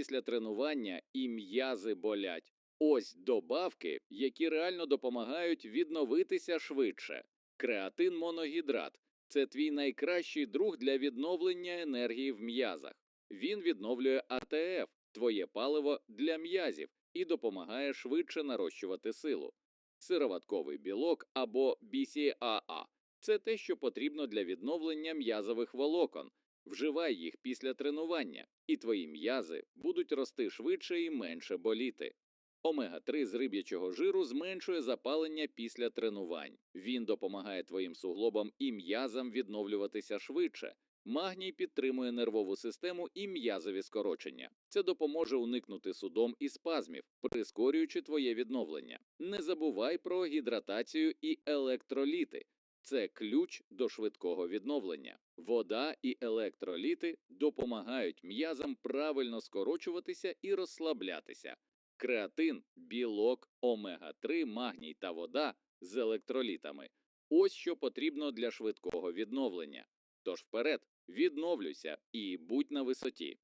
після тренування і м'язи болять. Ось добавки, які реально допомагають відновитися швидше. Креатин моногідрат це твій найкращий друг для відновлення енергії в м'язах. Він відновлює АТФ, твоє паливо для м'язів, і допомагає швидше нарощувати силу. Сироватковий білок або BCAA – це те, що потрібно для відновлення м'язових волокон. Вживай їх після тренування, і твої м'язи будуть рости швидше і менше боліти. Омега-3 з риб'ячого жиру зменшує запалення після тренувань. Він допомагає твоїм суглобам і м'язам відновлюватися швидше. Магній підтримує нервову систему і м'язові скорочення. Це допоможе уникнути судом і спазмів, прискорюючи твоє відновлення. Не забувай про гідратацію і електроліти. Це ключ до швидкого відновлення. Вода і електроліти допомагають м'язам правильно скорочуватися і розслаблятися. Креатин, білок, омега-3, магній та вода з електролітами ось що потрібно для швидкого відновлення. Тож вперед, відновлюйся і будь на висоті.